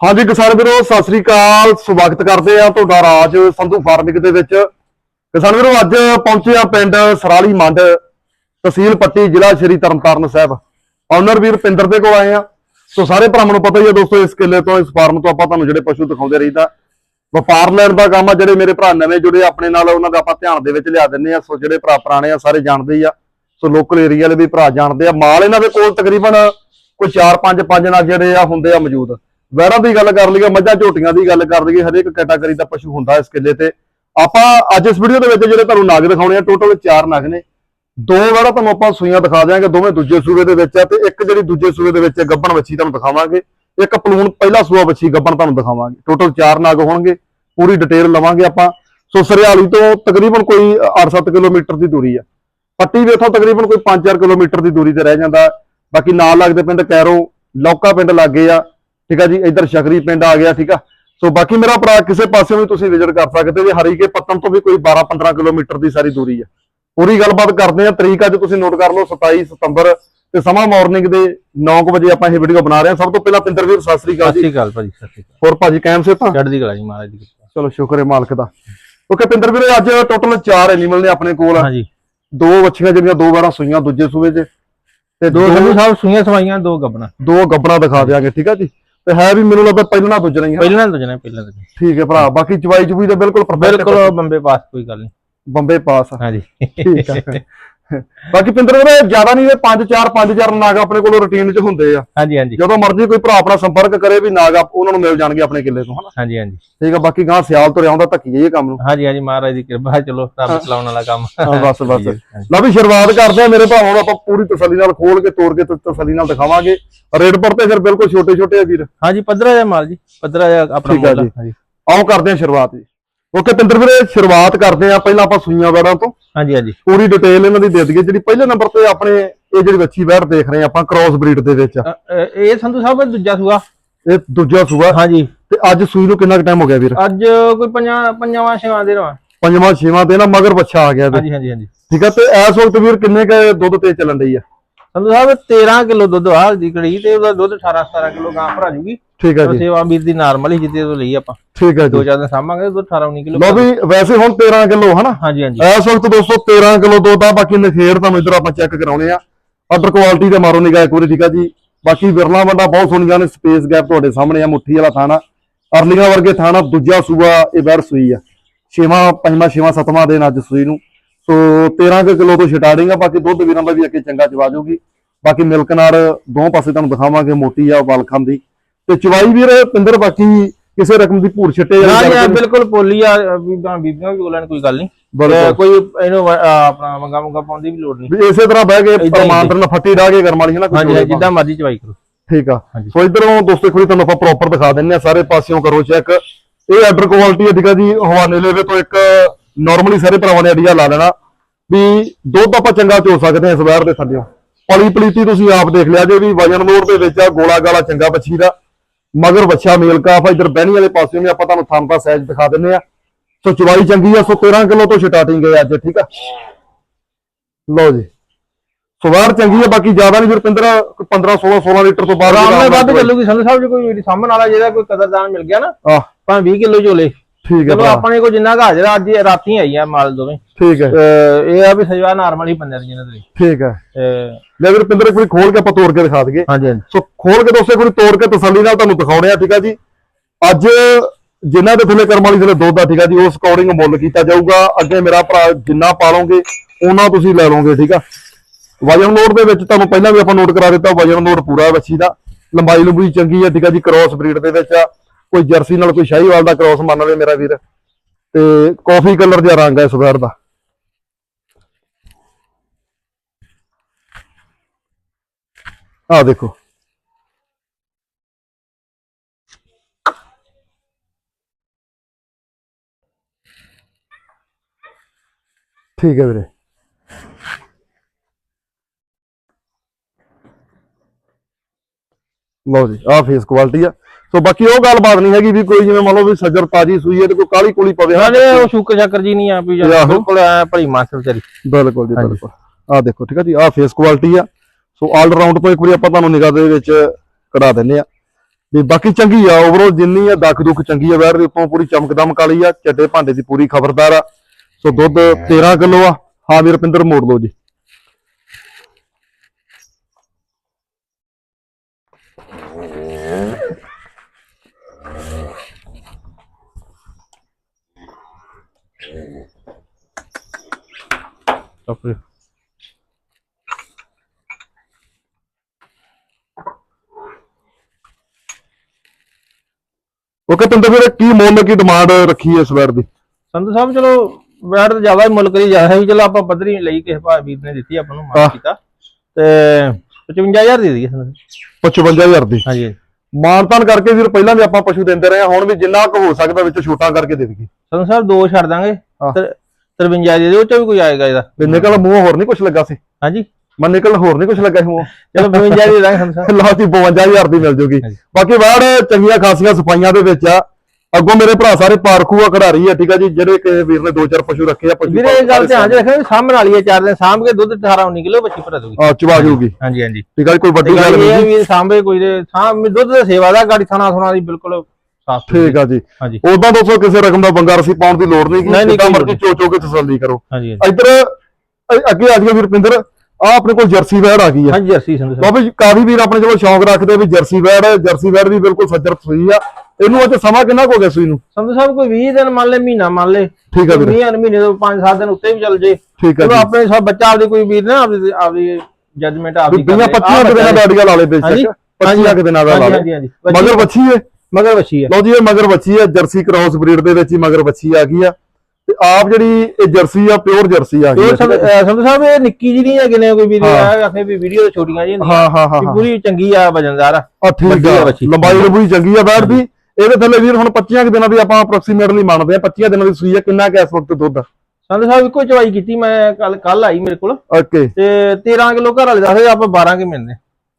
ਹਾਂਜੀ ਕਿਸਾਨ ਵੀਰੋ, ਸਤਿ ਸ੍ਰੀ ਅਕਾਲ। ਸਵਾਗਤ ਕਰਦੇ ਆ ਤੁਹਾਡਾ ਰਾਜ ਸੰਧੂ ਫਾਰਮਿੰਗ ਦੇ ਵਿੱਚ। ਕਿਸਾਨ ਵੀਰੋ, ਅੱਜ ਪਹੁੰਚੇ ਆ ਪਿੰਡ ਸਰਾਲੀ ਮੰਡ ਤਹਿਸੀਲ ਪੱਟੀ, ਜ਼ਿਲ੍ਹਾ ਸ਼੍ਰੀ ਤਰਨਤਾਰਨ ਸਾਹਿਬ। ਓਨਰ ਵੀਰ ਪਿੰਦਰ ਦੇ ਕੋਲ ਆਏ ਆ ਸੋ ਸਾਰੇ ਭਰਾਵਾਂ ਨੂੰ ਪਤਾ ਹੀ ਹੈ ਦੋਸਤੋ, ਇਸ ਕਿੱਲੇ ਤੋਂ, ਇਸ ਫਾਰਮ ਤੋਂ ਆਪਾਂ ਤੁਹਾਨੂੰ ਜਿਹੜੇ ਪਸ਼ੂ ਦਿਖਾਉਂਦੇ ਰਹੀਦਾ। ਵਪਾਰ ਲੈਣ ਦਾ ਕੰਮ ਆ, ਜਿਹੜੇ ਮੇਰੇ ਭਰਾ ਨਵੇਂ ਜੁੜੇ ਆ ਆਪਣੇ ਨਾਲ ਉਹਨਾਂ ਦਾ ਆਪਾਂ ਧਿਆਨ ਦੇ ਵਿੱਚ ਲਿਆ ਦਿੰਨੇ ਆ ਸੋ ਜਿਹੜੇ ਭਰਾ ਪੁਰਾਣੇ ਆ, ਸਾਰੇ ਜਾਣਦੇ ਹੀ ਆ। ਸੋ ਲੋਕਲ ਏਰੀਆ ਵਾਲੇ ਵੀ ਭਰਾ ਜਾਣਦੇ ਆ। ਮਾਲ ਇਹਨਾਂ ਦੇ ਕੋਲ ਤਕਰੀਬਨ ਕੋਈ 4-5 ਪੰਜ ਨਾਲ ਜਿਹੜੇ ਆ ਹੁੰਦੇ ਆ ਮੌਜੂਦ। ਵੈਰਾਂ ਦੀ ਗੱਲ ਕਰ ਲਈਏ, ਮੱਝਾਂ ਝੋਟੀਆਂ ਦੀ ਗੱਲ ਕਰ ਲਈਏ, ਹਰੇਕ ਕੈਟਾਗਰੀ ਦਾ ਪਸ਼ੂ ਹੁੰਦਾ ਇਸ ਕਿੱਲੇ ਤੇ। ਆਪਾਂ ਅੱਜ ਇਸ ਵੀਡੀਓ ਦੇ ਵਿੱਚ ਜਿਹੜੇ ਤੁਹਾਨੂੰ ਨਗ ਦਿਖਾਉਣੇ ਆ ਟੋਟਲ 4 ਨਗ ਨੇ। ਦੋ ਵਾਰਾ ਤੁਹਾਨੂੰ ਆਪਾਂ ਸੂਈਆਂ ਦਿਖਾ ਦਿਆਂਗੇ, ਦੋਵੇਂ ਦੂਜੇ ਸੂਬੇ ਦੇ ਵਿੱਚ ਆ ਤੇ ਇੱਕ ਜਿਹੜੀ ਦੂਜੇ ਸੂਬੇ ਦੇ ਵਿੱਚ ਗੱਬਣ ਵੱਛੀ ਤੁਹਾਨੂੰ ਦਿਖਾਵਾਂਗੇ। ਇੱਕ ਪਲੂਣ ਪਹਿਲਾ ਸੂਆ ਵੱਛੀ ਗੱਬਣ ਤੁਹਾਨੂੰ ਦਿਖਾਵਾਂਗੇ। ਟੋਟਲ 4 ਨਗ ਹੋਣਗੇ, ਪੂਰੀ ਡਿਟੇਲ ਲਵਾਂਗੇ ਆਪਾਂ। ਸੋ ਸਰਿਆਲੀ ਤੋਂ ਤਕਰੀਬਨ ਕੋਈ 8-7 ਕਿਲੋਮੀਟਰ ਦੀ ਦੂਰੀ ਆ। ਪੱਟੀ ਵੀ ਇੱਥੋਂ ਤਕਰੀਬਨ ਕੋਈ 5-4 ਕਿਲੋਮੀਟਰ ਦੀ ਦੂਰੀ ਤੇ ਰਹਿ ਜਾਂਦਾ। ਬਾਕੀ ਨਾਲ ਲੱਗਦੇ ਪਿੰਡ ਕੈਰੋ, ਲੌਕਾ ਪਿੰਡ ਲੱਗੇ ਆ। ਠੀਕ ਆ ਜੀ ਇੱਧਰ ਸ਼ਕਰੀ ਪਿੰਡ ਆ ਗਿਆ ਠੀਕ ਆ। ਸੋ ਬਾਕੀ ਮੇਰਾ ਭਰਾ ਕਿਸੇ ਪਾਸੇ ਵੀ ਤੁਸੀਂ ਵਿਜ਼ਿਟ ਕਰ ਸਕਦੇ ਜੇ ਹਰੀਕੇ ਪੱਤਨ ਤੋਂ ਵੀ ਕੋਈ 12-15 ਕਿਲੋਮੀਟਰ ਦੀ ਸਾਰੀ ਦੂਰੀ ਆ। ਪੂਰੀ ਗੱਲਬਾਤ ਕਰਦੇ ਆ ਤਰੀਕ ਅੱਜ ਤੁਸੀਂ ਨੋਟ ਕਰ ਲਓ 27 ਸਤੰਬਰ ਤੇ ਸਮਾਂ ਮਾਰਨਿੰਗ ਦੇ 9 ਵਜੇ ਆਪਾਂ ਇਹ ਵੀਡੀਓ ਬਣਾ ਰਹੇ ਹਾਂ। ਸਭ ਤੋਂ ਪਹਿਲਾਂ ਪਿੰਦਰ ਵੀਰ ਸਤਿ ਸ੍ਰੀ ਅਕਾਲ ਸਤਿ ਜੀ ਸ਼੍ਰੀ ਅਕਾਲ ਭਾਜੀ ਸਤਿ ਸ਼੍ਰੀ ਅਕਾਲ। ਹੋਰ ਭਾਜੀ ਕਾਇਮ ਸੇ ਤਾਂ ਚੜ੍ਹਦੀ ਕਲਾ ਜੀ ਮਹਾਰਾਜ ਦੀ ਚਲੋ ਸ਼ੁਕਰ ਹੈ ਮਾਲਕ ਦਾ। ਓਕੇ ਪਿੰਦਰ ਵੀਰੇ ਅੱਜ ਟੋਟਲ 4 ਐਨੀਮਲ ਨੇ ਆਪਣੇ ਕੋਲ। ਹਾਂਜੀ। ਦੋ ਵੱਛੀਆਂ ਜਿਹੜੀਆਂ ਦੋ ਵਾਰਾਂ ਸੂਈਆਂ ਦੂਜੇ ਸੂਏ 'ਚ। ਤੇ ਦੋ ਸੰਧੂ ਸਾਹਿਬ ਸੂਈਆਂ ਸਵਾਈਆਂ ਦੋ ਗੱਬਣਾ। ਦੋ ਗੱਬਣਾ ਦਿਖਾ ਦਿਆਂਗੇ ਠੀਕ ਆ ਜੀ। ਤੇ ਹੈ ਵੀ ਮੈਨੂੰ ਲੱਗਦਾ ਪਹਿਲਾਂ ਦੂਜਣਾ ਹੀ। ਆ ਪਹਿਲਾਂ ਤੋਂ ਜਣਾ ਪਹਿਲਾਂ ਤੋਂ ਠੀਕ ਹੈ ਭਰਾ ਬਾਕੀ ਚਵਾਈ ਚੁਬਈ ਦਾ ਬਿਲਕੁਲ ਬਿਲਕੁਲ ਬੰਬੇ ਪਾਸ ਕੋਈ ਗੱਲ ਨਹੀਂ। ਬੰਬੇ ਪਾਸ ਆ। ਹਾਂਜੀ। ਠੀਕ ਹੈ ਬਾਕੀ ਪਿੰਦਰ ਵੀਰੇ ਜ਼ਿਆਦਾ ਨਹੀਂ ਇਹ 5 4 5 4 ਨਾਗ ਆਪਣੇ ਕੋਲ ਰੁਟੀਨ 'ਚ ਹੁੰਦੇ ਆ। ਹਾਂਜੀ ਹਾਂਜੀ। ਜਦੋਂ ਮਰਜ਼ੀ ਕੋਈ ਭਰਾ ਆਪਣਾ ਸੰਪਰਕ ਕਰੇ ਵੀ ਨਾਗ ਉਹਨਾਂ ਨੂੰ ਮਿਲ ਜਾਣਗੇ ਆਪਣੇ ਕਿੱਲੇ ਤੋਂ ਹਨਾ? ਹਾਂਜੀ ਹਾਂਜੀ। ਠੀਕ ਆ ਬਾਕੀ ਗਾਂ ਸਿਆਲ ਤੋਂ ਆਉਂਦਾ ਧੱਕੀ ਜਾਈਏ ਕੰਮ ਨੂੰ। ਹਾਂਜੀ ਹਾਂਜੀ ਮਹਾਰਾਜ ਦੀ ਕਿਰਪਾ ਚਲੋ ਰੱਬ ਚਲਾਉਣ ਵਾਲਾ ਕੰਮ। ਬਸ ਬਸ। ਲਓ ਵੀ ਸ਼ੁਰੂਆਤ ਕਰਦੇ ਆ ਮੇਰੇ ਭਰਾਵਾਂ ਨੂੰ ਆਪਾਂ ਪੂਰੀ ਤਸੱਲੀ ਨਾਲ ਖੋਲ ਕੇ ਤੋੜ ਕੇ ਤੇ ਤਸੱਲੀ ਨਾਲ ਦਿਖਾਵਾਂਗੇ। ਰੇਟ ਪਰ ਤੇ ਫਿਰ ਬਿਲਕੁਲ ਛੋਟੇ ਛੋਟੇ ਆ ਵੀਰ। ਹਾਂਜੀ ਪੱਧਰਾ ਜਿਹਾ ਮਾਲ ਜੀ ਪੱਧਰਾ ਜਿਹਾ ਆਪਣਾ ਮੁੱਲ। ਹਾਂਜੀ। ਆਓ ਕਰਦੇ ਆ ਸ਼ੁਰੂਆਤ ਜੀ। ਓਕੇ ਪਿੰਦਰ ਵੀਰੇ ਸ਼ੁਰੂਆਤ ਕਰਦੇ ਆ ਪਹਿਲਾਂ ਆਪਾਂ ਸੂਈਆਂ ਵੜਾਂ ਤੋਂ। ਹਾਂਜੀ ਹਾਂਜੀ। ਪੂਰੀ ਡਿਟੇਲ ਇਹਨਾਂ ਦੀ ਦੇ ਦਈਏ ਜਿਹੜੀ ਪਹਿਲੇ ਨੰਬਰ ਤੇ ਆਪਣੇ ਇਹ ਜਿਹੜੀ ਵੱਛੀ ਵੈੜ ਦੇਖ ਰਹੇ ਆ ਆਪਾਂ ਕ੍ਰਾਸ ਬਰੀਡ ਦੇ ਵਿੱਚ। ਇਹ ਸੰਧੂ ਸਾਹਿਬ ਦੂਜਾ ਸੂਆ? ਇਹ ਦੂਜਾ ਸੂਆ। ਹਾਂਜੀ। ਤੇ ਅੱਜ ਸੂਈ ਨੂੰ ਕਿੰਨਾ ਕੁ ਟਾਈਮ ਹੋ ਗਿਆ ਵੀਰ? ਅੱਜ ਕੋਈ ਪੰਜਾਂ ਪੰਜਾਂ ਛੇਵਾਂ ਦੇ ਰਵਾ ਪੰਜਵਾਂ ਛੇਵਾਂ ਤੇ ਨਾ ਮਗਰ ਬੱਚਾ ਆ ਗਿਆ ਹਾਂਜੀ ਹਾਂਜੀ ਹਾਂਜੀ। ਠੀਕ ਆ ਤੇ ਇਸ ਵਕਤ ਵੀਰ ਕਿੰਨੇ ਕ ਦੁੱਧ ਤੇ ਚੱਲਣ ਡਈ ਆ? ਸੰਧੂ ਸਾਹਿਬ 13 ਕਿਲੋ ਦੁੱਧ ਆ ਦੀ ਕੜੀ ਤੇ ਉਹਦਾ ਦੁੱਧ 18 17 ਕਿਲੋ ਗਾਂ ਭਰਾ ਜੂਗੀ। ਠੀਕ ਆ ਜੀ। ਸੇਵਾ ਵੀਰ ਦੀ ਨਾਰਮਲ ਹੀ ਜਿੱਤੇ ਤੋਂ ਲਈ ਆਪਾਂ। ਠੀਕ ਦੋ ਜੀ। ਚਾਰ ਦਿਨ ਸਾਂਭਾਂਗੇ ਦੁੱਧ 18 19 ਕਿਲੋ ਲਓ ਵੀ ਵੈਸੇ ਹੁਣ 13 ਕਿਲੋ ਹਨਾ? ਹਾਂਜੀ ਹਾਂਜੀ। ਇਸ ਵਕਤ ਦੋਸਤੋ 13 ਕਿਲੋ ਦੁੱਧ ਆ ਬਾਕੀ ਨਖੇੜ ਤੁਹਾਨੂੰ ਇਧਰ ਆਪਾਂ ਚੈੱਕ ਕਰਾਉਣੇ ਆ। ਆਰਡਰ ਕੁਆਲਿਟੀ ਤੇ ਮਾਰੋ ਨਿਗਾਹ ਇੱਕ ਵਾਰੀ ਠੀਕ ਆ ਜੀ। ਬਾਕੀ ਵਿਰਲਾ ਵੱਡਾ ਬਹੁਤ ਸੋਹਣੀਆਂ ਨੇ ਸਪੇਸ ਗੈਪ ਤੁਹਾਡੇ ਸਾਹਮਣੇ ਆ ਮੁੱਠੀ ਵਾਲਾ ਥਾਣਾ। ਅਰਲੀਆਂ ਵਰਗੇ ਥਾਣਾ ਦੂਜਾ ਸੂਆ ਇਹ ਬੈਰ ਸੂਈ ਆ। ਛੇਵਾਂ ਪੰਜਵਾਂ ਛੇਵਾਂ ਸੱਤਵਾਂ ਦਿਨ ਅੱਜ ਸੂਈ ਨੂੰ। ਸੋ 13 ਕੁ ਕਿਲੋ ਤੋਂ ਸਟਾਰਟਿੰਗ ਆ ਬਾਕੀ ਦੁੱਧ ਵੀਰਾਂ ਦਾ ਵੀ ਅੱਗੇ ਚੰਗਾ ਚਵਾ ਜਾਊਗੀ ਬਾਕੀ ਮਿਲਕ ਨਾੜ ਦੋਹਾਂ ਪਾਸੇ ਤੁਹਾਨੂੰ ਦਿਖਾਵਾਂਗੇ ਮੋਟੀ ਆ ਬਲ ਖਾਂਦੀ ਤੇ ਚਵਾਈ ਵੀਰ ਪਿੰਦਰ ਬਾਕੀ ਕਿਸੇ ਰਕਮ ਦੀ ਭੂਰ ਛਿੱਟੇ ਜੀ ਹਾਂ, ਨਹੀਂ। ਬਿਲਕੁਲ ਪੋਲੀ ਆ ਬੀਬੀਆਂ ਵੀ ਬੋਲਣ ਕੋਈ ਗੱਲ ਨਹੀਂ। ਕੋਈ ਇਹਨੂੰ ਆ, ਆਪਣਾ ਮੰਗਾ ਮੰਗਾ ਪਾਉਣ ਦੀ ਵੀ ਲੋੜ ਨਹੀਂ। ਵੀ ਇਸੇ ਤਰ੍ਹਾਂ ਬਹਿ ਕੇ ਪਰਮਾਤਮਾ ਨਾਲ ਫੱਟੀ ਢਾ ਕੇ ਕਰਮ ਵਾਲੀ ਹੈ ਨਾ ਹਾਂਜੀ ਜਿੱਦਾਂ ਮਰਜ਼ੀ ਚਵਾਈ ਕਰੋ। ਠੀਕ ਆ। ਸੋ ਇਧਰੋਂ ਦੋਸਤੋ ਵਾਰੀ ਤੁਹਾਨੂੰ ਆਪਾਂ ਪ੍ਰੋਪਰ ਦਿਖਾ ਦਿੰਨੇ ਆ ਸਾਰੇ ਪਾਸਿਓਂ ਕਰੋ ਚੈੱਕ ਇਹ ਆਰਡਰ ਕੁਆਲਿਟੀ ਆ ਜੀ ਹਵਾਨੇ ਲੈਵੇ ਤੋਂ ਇੱਕ ਨਾਰਮਲੀ ਸਾਰੇ ਭਰਾਵਾਂ ਨੇ ਆਈਡੀਆ ਲਾ ਲੈਣਾ। ਵੀ ਦੁੱਧ ਆਪਾਂ ਚੰਗਾ ਚੋ ਸਕਦੇ ਹਾਂ ਇਸ ਵਾਰ ਦੇ ਥੱਲਿਓਂ। ਪਲੀ ਪਲੀਤੀ ਤੁਸੀਂ ਆਪ ਦੇਖ ਲਿਆ ਜੇ ਵੀ ਵਜਨ ਮੋੜ ਦੇ ਵਿੱਚ ਆ ਗੋਲਾ ਗਾਲਾ ਚੰਗਾ ਬੱਚੀ ਦਾ ਮਗਰ ਬੱਚਾ ਮੇਲ ਕਾਫ ਆ ਇਧਰ ਬਹਿਣੀ ਵਾਲੇ ਪਾਸਿਓਂ ਵੀ ਆਪਾਂ ਤੁਹਾਨੂੰ ਥਣ ਦਾ ਸਾਈਜ਼ ਦਿਖਾ ਦਿੰਨੇ ਆ ਸੋ ਚਵਾਈ ਚੰਗੀ ਆ ਸੋ 13 ਕਿਲੋ ਤੋਂ ਸਟਾਰਟਿੰਗ ਹੈ ਅੱਜ ਠੀਕ ਆ? ਲਓ ਜੀ। ਸਵਾਰ ਚੰਗੀ ਆ ਬਾਕੀ ਜ਼ਿਆਦਾ ਨਹੀਂ ਫਿਰ 15 15 16 16 ਲੀਟਰ ਤੋਂ ਬਾਅਦ ਆਰਾਮ ਨਾਲ ਵੱਧ ਚੱਲੂਗੀ ਸੰਧੂ ਸਾਹਿਬ ਜੇ ਕੋਈ ਸਾਹਮਣ ਵਾਲਾ ਜਿਹਦਾ ਕੋਈ ਕਦਰਦਾਨ ਮਿਲ ਗਿਆ ਨਾ ਆਹ। ਭਾਵੇਂ 20 ਕਿਲੋ ਝੋਲੇ। ਠੀਕ ਹੈ ਚਲੋ ਭਰਾ। ਆਪਣੇ ਕੋਲ ਜਿੰਨਾ ਕੁ ਹਾਜ਼ਰ ਆ, ਅੱਜ ਰਾਤੀ ਆਈ ਆ ਮਾਲ ਦੋਵੇਂ। ਠੀਕ ਹੈ। ਇਹ ਆ ਵੀ ਸਜਵਾ ਨਾਰਮਲ ਹੀ ਬੰਦੇ ਦੀ ਜਿਹਨਾਂ ਦੀ। ਠੀਕ ਹੈ। ਲੈ ਵੀਰ ਪਿੰਦਰ ਇੱਕ ਵਾਰੀ ਖੋਲ ਕੇ ਆਪਾਂ ਤੋੜ ਕੇ ਦਿਖਾ ਦਈਏ। ਹਾਂਜੀ ਹਾਂਜੀ। ਸੋ ਖੋਲ ਕੇ ਦੋਸਤੋ ਵਾਰੀ ਤੋੜ ਕੇ ਤਸੱਲੀ ਨਾਲ ਤੁਹਾਨੂੰ ਦਿਖਾਉਣੇ ਆ ਠੀਕ ਆ ਜੀ। ਅੱਜ ਜਿਨ੍ਹਾਂ ਦੇ ਥੱਲੇ ਕਰਮ ਵਾਲੀ ਥੱਲੇ ਦੁੱਧ ਆ ਠੀਕ ਆ ਜੀ ਉਸ ਅਕੋਰਡਿੰਗ ਮੁੱਲ ਕੀਤਾ ਜਾਊਗਾ। ਅੱਗੇ ਮੇਰਾ ਭਰਾ ਜਿੰਨਾ ਪਾਲੋਗੇ ਉਹਨਾਂ ਤੁਸੀਂ ਲੈ ਲਓਗੇ ਠੀਕ ਆ ਵਜਨ ਨੋਟ ਦੇ ਵਿੱਚ ਤੁਹਾਨੂੰ ਪਹਿਲਾਂ ਵੀ ਆਪਾਂ ਨੋਟ ਕਰਾ ਦਿੱਤਾ ਵਜਨ ਨੋਟ ਪੂਰਾ ਹੈ ਬੱਚੀ ਦਾ। ਲੰਬਾਈ ਲੰਬੂਈ ਚੰਗੀ ਹੈ ਠੀਕ ਆ ਜੀ ਕ੍ਰਾਸ ਬਰੀਡ ਦੇ ਵਿੱਚ ਆ। ਕੋਈ ਜਰਸੀ ਨਾਲ ਕੋਈ ਸ਼ਾਹੀਵਾਲ ਦਾ ਕ੍ਰਾਸ ਮੰਨ ਲਵੇ ਮੇਰਾ ਵੀਰ, ਤੇ ਕਾਫੀ ਕਲਰ ਜਿਹਾ ਰੰਗ ਹੈ ਇਸ ਦਾ। ਆ ਦੇਖੋ। ਠੀਕ ਹੈ ਵੀਰੇ। ਲਓ ਜੀ, ਆਹ ਫੇਸ ਕੁਆਲਿਟੀ ਆ। ਸੋ ਬਾਕੀ ਉਹ ਗੱਲਬਾਤ ਨਹੀਂ ਹੈਗੀ ਵੀ ਕੋਈ ਜਿਵੇਂ ਮੰਨ ਲਓ ਵੀ ਸੱਜਰ ਤਾਜੀ ਸੂਈ ਹੈ ਤੇ ਕੋਈ ਕਾਲੀ ਕੁਲੀ ਪਵੇ ਨਾਲੇ ਉਹ ਸ਼ੂਕਰ ਸ਼ੱਕਰ ਜੀ ਨਹੀਂ ਆ ਵੀ। ਜਾਂ ਬਿਲਕੁਲ ਐ ਭਲੀ ਮਾਸ ਵਿਚਾਰੀ। ਬਿਲਕੁਲ ਜੀ ਬਿਲਕੁਲ। ਆਹ ਦੇਖੋ ਠੀਕ ਆ ਜੀ ਆਹ ਫੇਸ ਕੁਆਲਿਟੀ ਆ। ਸੋ ਆਲ ਰਾਊਂਡ ਤੋਂ ਇੱਕ ਵਾਰੀ ਆਪਾਂ ਤੁਹਾਨੂੰ ਨਿਗਾਹ ਦੇ ਵਿੱਚ ਕਢਾ ਦਿੰਨੇ ਆ। ਤੇ ਬਾਕੀ ਚੰਗੀ ਆ ਓਵਰਆਲ ਜਿੰਨੀ ਆ ਦੱਖ ਦੁੱਖ ਚੰਗੀ ਆ ਵੈਰ ਦੇ ਉੱਤੋਂ ਪੂਰੀ ਚਮਕਦਮ ਕਾਲੀ ਆ ਚੱਡੇ ਭਾਂਡੇ ਦੀ ਪੂਰੀ ਖਬਰਦਾਰ ਆ। ਸੋ ਦੁੱਧ 13 ਕਿਲੋ ਆ। ਹਾਂ ਵੀਰ ਰੁਪਿੰਦਰ ਮੋੜ ਲਓ ਜੀ। ਆਪਣੇ ਓਕੇ ਪਿੰਦਰ ਵੀਰ ਕੀ ਮੁੱਲ ਕੀ ਡਿਮਾਂਡ ਰੱਖੀ ਹੈ ਇਸ ਵੈਰ ਦੀ? ਸੰਧੂ ਸਾਹਿਬ ਚਲੋ ਵੈਟ ਤਾਂ ਜ਼ਿਆਦਾ ਹੀ ਮੁੱਲ ਕਰੀ ਜਾ ਹੈ ਚਲੋ ਆਪਾਂ ਪੱਧਰੀ ਲਈ ਕਿਸੇ ਭਾਅ ਵੀਰ ਨੇ ਦਿੱਤੀ ਆਪਾਂ ਨੂੰ। ਮਾਫ ਕੀਤਾ। ਤੇ 55000 ਦੇ ਦਈਏ ਸੰਧੂ ਸਾਹਿਬ। 55000 ਦੀ। ਹਾਂਜੀ। ਮਾਨਤਾਨ ਕਰਕੇ ਵੀਰ ਪਹਿਲਾਂ ਵੀ ਆਪਾਂ ਪਸ਼ੂ ਦਿੰਦੇ ਰਹੇ ਹਾਂ ਹੁਣ ਵੀ ਜਿੰਨਾ ਕੁ ਹੋ ਸਕਦਾ ਵਿੱਚ ਛੋਟਾ ਕਰਕੇ ਦੇ ਦਈਏ। ਸੰਧੂ ਸਾਹਿਬ ਦੋ ਛੱਡ ਦਾਂਗੇ। 53 ਦੇ ਦਿਓ ਉਹ ਚ ਵੀ ਕੋਈ ਆਏਗਾ ਇਹਦਾ। ਵੀ ਨਿਕਲ ਮੂੰਹ ਹੋਰ ਨਹੀਂ ਕੁਝ ਲੱਗਾ ਸੀ। ਹਾਂਜੀ। ਮੈਂ ਨਿਕਲ ਹੋਰ ਨਹੀਂ ਕੁਝ ਲੱਗਾ ਸੀ ਮੂੰਹ। ਚਲੋ 52 ਦੇ ਦਾਂਗੇ ਸਾਹਿਬ ਲਓ ਜੀ 52000 ਦੀ ਮਿਲ ਜੂਗੀ। ਹਾਂਜੀ। ਬਾਕੀ ਵਾੜ ਚੰਗੀਆਂ ਖਾਸੀਆਂ ਸਫਾਈਆਂ ਦੇ ਵਿੱਚ ਆ। ਅੱਗੋਂ ਮੇਰੇ ਭਰਾ ਸਾਰੇ ਪਾਰਖੂ ਆ ਖਿਡਾਰੀ ਆ ਠੀਕ ਆ ਜੀ ਜਿਹੜੇ ਕਿਸੇ ਵੀਰ ਨੇ ਦੋ ਚਾਰ ਪਸ਼ੂ ਰੱਖੇ ਆ ਪਸ਼ੂ ਵੀਰੇ ਇਹ ਗੱਲ ਧਿਆਨ ਚ ਰੱਖਿਓ ਵੀ ਸਾਹਮਣੇ ਵਾਲੀ ਹੈ ਚਾਰ ਦਿਨ ਸਾਂਭ ਕੇ ਦੁੱਧ 18 19 ਕਿਲੋ ਬੱਚੀ ਭਰਾ ਦੂਗੀ ਆ ਚਵਾ ਜੂਗੀ। ਹਾਂਜੀ ਹਾਂਜੀ। ਠੀਕ ਆ ਜੀ ਕੋਈ ਵੱਡੀ ਗੱਲ ਇਹ ਨਹੀਂ ਵੀ ਸਾਂਭੇ ਕੋਈ ਦੇ ਸਾਂਭ ਦੁੱਧ ਦੇ ਸੇਵਾ ਦਾ ਗਾੜੀ ਥਣਾ ਥਣਾ ਦੀ ਬਿਲਕੁਲ ਸਾਫ਼ ਠੀਕ ਆ ਜੀ। ਹਾਂਜੀ। ਉਦਾਂ ਦੋਸਤੋ ਕਿਸੇ ਰਕਮ ਦਾ ਬੰਗਾ ਰਸੀ ਪਾਉਣ ਦੀ ਲੋੜ ਨਹੀਂ ਨਹੀਂ, ਜਿੱਦਾਂ ਮਰਜ਼ੀ ਚੋ ਚੋ ਕੇ ਤਸੱਲੀ ਕਰੋ। ਹਾਂਜੀ ਇੱਧਰ ਅੱਗੇ ਆ ਜੀ ਵੀਰਪਿੰਦਰ ਆ ਆਪਣੇ ਕੋਲ ਜਰਸੀ ਵੈੜ ਆ ਗਈ ਆ। ਹਾਂਜੀ ਜਰਸੀ ਸੰਧੂ ਸਾਹਿਬ। ਬਾਬੇ ਕਾਫੀ ਵੀਰ ਆਪਣੇ ਚਲੋ ਸ਼ੌਂਕ ਰੱਖਦੇ ਵੀ ਜਰਸੀ ਵੈੜ ਜਰਸੀ ਵੈੜ ਵੀ ਬਿਲਕੁਲ ਸੱਜਰ ਸੂਈ ਆ। ਇਹਨੂੰ ਅੱਜ ਸਮਾਂ ਕਿੰਨਾ ਕੁ ਹੋ ਗਿਆ ਸੂਈ ਨੂੰ? ਸੰਧੂ ਸਾਹਿਬ ਕੋਈ 20 ਦਿਨ ਮੰਨ ਲੈ ਮਹੀਨਾ ਮੰਨ ਲੈ ਠੀਕ ਆ ਵੀਰੇ। 20 ਮਹੀਨੇ ਤੋਂ 5-7 ਦਿਨ ਉੱਤੇ ਵੀ ਚੱਲ ਜੇ। ਠੀਕ ਆ ਜੀ। ਆਪਣੇ ਸਭ ਬੱਚਾ ਆਪਦੀ ਕੋਈ ਵੀਰ ਨਾ ਆਪਦੀ ਆਪਦੀ ਜਜਮੈਂਟ ਆਪਦੀ ਵੀ 20 25 ਕੁ ਦਿਨਾਂ ਦਾ ਅੜੀਆ ਲਾ ਲੇ ਬੇਸ਼ੱਕ। ਹਾਂਜੀ। 25 ਕੁ ਦਿਨਾਂ ਦਾ ਲਾ ਲੇ ਹਾਂਜੀ ਮਗਰ ਬੱਚੀ ਹੈ ਮਗਰ ਵੱਛੀ ਹੈ ਲਓ ਜੀ ਇਹ ਮਗਰ ਬੱਚੀ ਹੈ ਜਰਸੀ ਕ੍ਰਾਸ ਬਰੀਡ ਦੇ ਵਿੱਚ ਹੀ ਮਗਰ ਬੱਚੀ ਆ ਗਈ ਆ। ਤੇ ਆਪ ਜਿਹੜੀ ਇਹ ਜਰਸੀ ਆ ਪਿਓਰ ਜਰਸੀ ਆ ਗਈ ਆ, ਆ? ਸੰਧੂ ਸਾਹਿਬ ਇਹ ਨਿੱਕੀ ਜਿਹੀ ਨਹੀਂ ਹੈ ਕਿਨੇ ਕੋਈ ਹਾਂ। ਆਇਆ ਆਖੇ ਵੀ ਵੀਡੀਓ ਤਾਂ ਛੋਟੀਆਂ ਜਿਹੀਆਂ ਹਾਂ ਹਾਂ ਹਾਂ ਵੀ ਪੂਰੀ ਚੰਗੀ ਆ ਵਜਨਦਾਰ ਆ। ਆ ਠੀਕ ਆ। ਆ। ਲੰਬਾਈ ਲੰਬੂਈ ਚੰਗੀ ਆ ਬੈਠ ਦੀ ਇਹਦੇ ਥੱਲੇ ਵੀਰ ਹੁਣ 25 ਕੁ ਦਿਨਾਂ ਦੀ ਆਪਾਂ ਅਪਰੋਕਸੀਮੇਟਲੀ ਮੰਨਦੇ ਆ 25 ਦਿਨਾਂ ਦੀ ਸੂਈ ਆ ਕਿੰਨਾ ਕੁ ਇਸ ਵਕਤ ਦੁੱਧ? ਸੰਧੂ ਸਾਹਿਬ ਇੱਕੋ ਚਵਾਈ ਕੀਤੀ ਮੈਂ ਕੱਲ ਕੱਲ ਆਈ ਮੇਰੇ ਕੋਲ। ਓਕੇ। ਤੇ 13 ਕਿਲੋ ਘਰ ਵਾਲੇ ਦੱਸਦੇ ਆਪਾਂ 12 ਕੇ ਮਿਲਦੇ